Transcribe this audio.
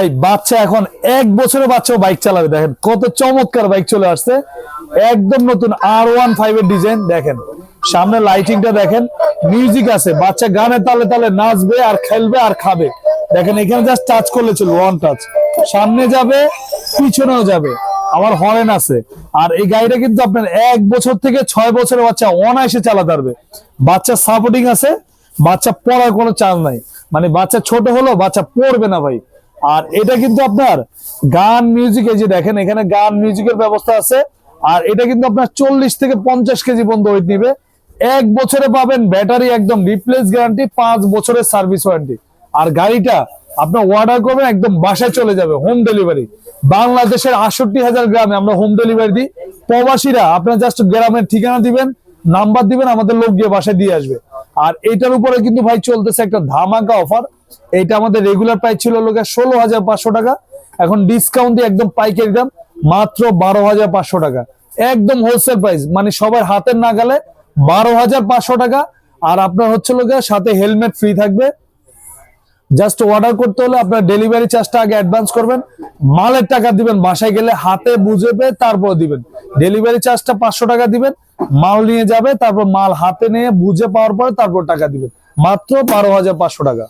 এই বাচ্চা এখন এক বছরের বাচ্চাও বাইক চালাবে। দেখেন, কত চমৎকার বাইক চলে আসছে। একদম নতুন আর ওয়ান ফাইভ এর ডিজাইন, দেখেন। সামনে লাইটিংটা দেখেন মিউজিক আছে। বাচ্চা গানে তালে তালে নাচবে আর খেলবে আর খাবে। দেখেন, এখানে জাস্ট টাচ করলে চলবে ওয়ান টাচ সামনে যাবে, পিছনেও যাবে। আমার হরেন আছে। আর এই গাড়িটা কিন্তু আপনার এক বছর থেকে ছয় বছরের বাচ্চা অনায়াসে চালাতে পারবে। বাচ্চা সাপোর্টিং আছে, বাচ্চা পড়ার কোনো চান্স নাই। মানে বাচ্চা ছোট হলো বাচ্চা পড়বে না ভাই। আর এটা কিন্তু আপনার গান মিউজিক এই যে দেখেন, এখানে গান মিউজিকের ব্যবস্থা আছে। আর এটা কিন্তু আপনার চল্লিশ থেকে পঞ্চাশ কেজি পর্যন্ত ওয়েট নিবে। এক বছরে পাবেন ব্যাটারি একদম রিপ্লেস গ্যারান্টি পাঁচ বছরের সার্ভিস ওয়ারেন্টি আর গাড়িটা আপনার অর্ডার করবেন, একদম বাসায় চলে যাবে হোম ডেলিভারি বাংলাদেশের আটষট্টি হাজার গ্রামে আমরা হোম ডেলিভারি দিই। প্রবাসীরা আপনার জাস্ট গ্রামের ঠিকানা দিবেন নাম্বার দিবেন, আমাদের লোক গিয়ে বাসায় দিয়ে আসবে। আর এটার উপরে কিন্তু ভাই চলতেছে একটা ধামাকা অফার। এটা আমাদের রেগুলার প্রাইস ছিল লোকের ষোলো হাজার পাঁচশো টাকা। এখন ডিসকাউন্ট দিয়ে একদম পাইকারি দাম, মাত্র বারো হাজার পাঁচশো টাকা। একদম হোলসেল প্রাইস মানে সবার হাতের না নাগালে বারো হাজার পাঁচশো টাকা। আর আপনার হচ্ছে লোকের সাথে হেলমেট ফ্রি থাকবে। জাস্ট অর্ডার করতে হলে আপনার ডেলিভারি চার্জটা আগে অ্যাডভান্স করবেন। মালের টাকা দিবেন, বাসায় গেলে হাতে বুঝে পেয়ে তারপর দিবেন। ডেলিভারি চার্জটা পাঁচশো টাকা দিবেন, মাল নিয়ে যাবে, তারপর মাল হাতে নিয়ে বুঝে পাওয়ার পরে তারপর টাকা দিবেন। মাত্র বারো হাজার পাঁচশো টাকা।